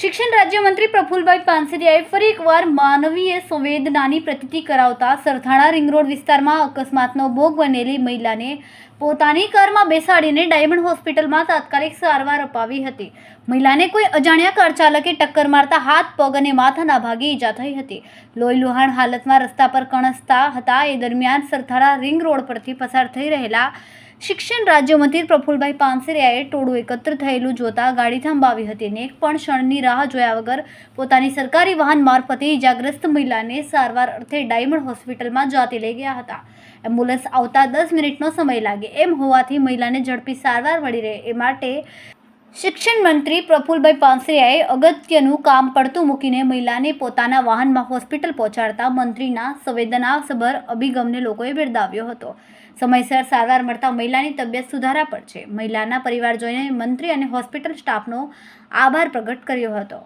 શિક્ષણ રાજ્યમંત્રી પ્રફુલભાઈ પાનસરિયાએ ફરી એકવાર માનવીય સંવેદનાની પ્રતીતિ કરાવતા સરથાણા રિંગ રોડ વિસ્તારમાં અકસ્માતનો ભોગ બનેલી મહિલાને પોતાની કારમાં બેસાડીને ડાયમંડ હોસ્પિટલમાં તાત્કાલિક સારવાર અપાવી હતી. મહિલાને કોઈ અજાણ્યા કાર ચાલકે ટક્કર મારતા હાથ, પગ અને માથાના ભાગે ઈજા થઈ હતી. લોહી લુહાણ હાલતમાં રસ્તા પર કણસતા હતા. એ દરમિયાન સરથાણા રિંગ રોડ પરથી પસાર થઈ રહેલા શિક્ષણ રાજ્યમંત્રી પ્રફુલભાઈ પાનસેરિયાએ ટોળું એકત્ર થયેલું જોતા ગાડી થંભાવી હતી ને એક પણ ક્ષણની રાહ જોયા વગર પોતાની સરકારી વાહન મારફતે ઇજાગ્રસ્ત મહિલાને સારવાર અર્થે ડાયમંડ હોસ્પિટલમાં જાતે લઈ ગયા હતા. એમ્બ્યુલન્સ આવતા દસ મિનિટનો સમય લાગે એમ હોવાથી મહિલાને ઝડપી સારવાર મળી રહે એ માટે શિક્ષણ મંત્રી પ્રફુલભાઈ પાનસરિયાએ અગત્યનું કામ પડતું મૂકીને મહિલાને પોતાના વાહનમાં હોસ્પિટલ પહોંચાડતા મંત્રીના સંવેદનાસભર અભિગમને લોકોએ બિરદાવ્યો હતો. સમયસર સારવાર મળતા મહિલાની તબિયત સુધારા પર છે. મહિલાના પરિવારજનોએ મંત્રી અને હોસ્પિટલ સ્ટાફનો આભાર પ્રગટ કર્યો હતો.